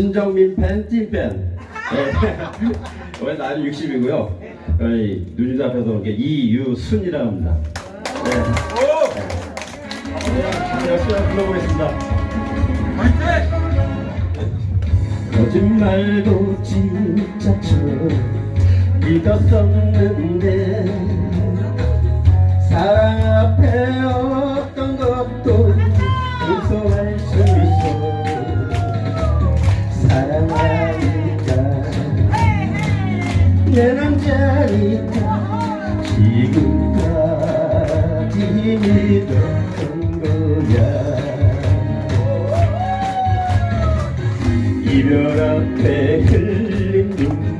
신정민 팬, 찐팬. 네. 올해 나이 60이고요. 저희 눈이 앞에서 이렇게 이유순이라고 합니다. 네. 네. 열심히 한번 불러보겠습니다. 거짓말도 진짜처럼 믿었었는데 내 남자니까 지금까지 믿었던 거야. 이별 앞에 흘린 눈물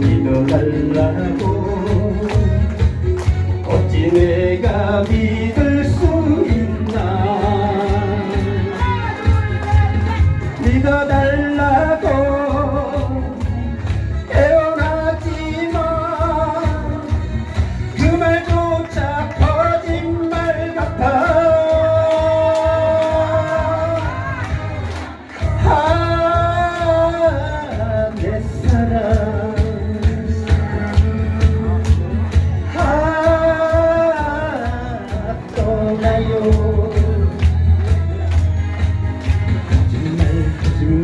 믿어달라고 어찌 내가 믿을 수 있나? 믿어달라고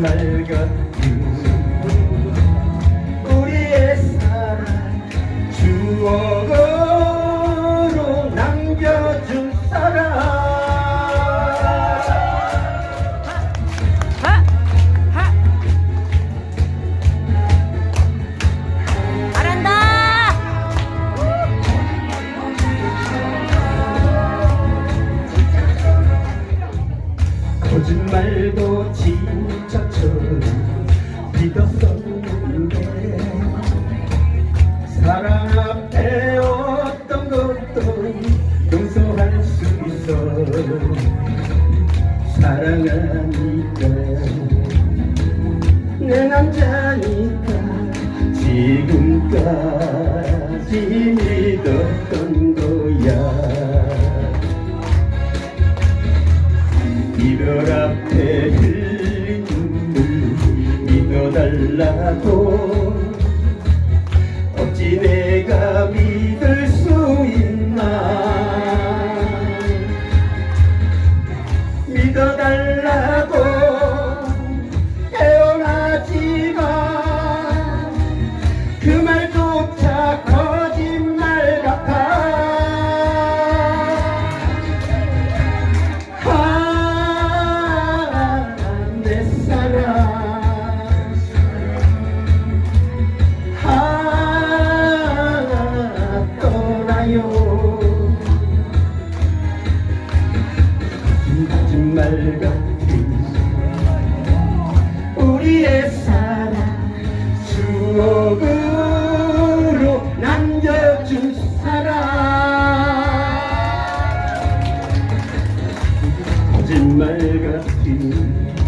거 거짓말도 지쳐처럼 믿었었는데 사랑 앞에 어떤 것도 용서할 수 있어 사랑하니까 내 남자니까 지금까지 이별 앞에 흘린 눈물 믿어달라고 맑은 우리의 사랑 추억으로 남겨줄 사랑. 거짓말 같은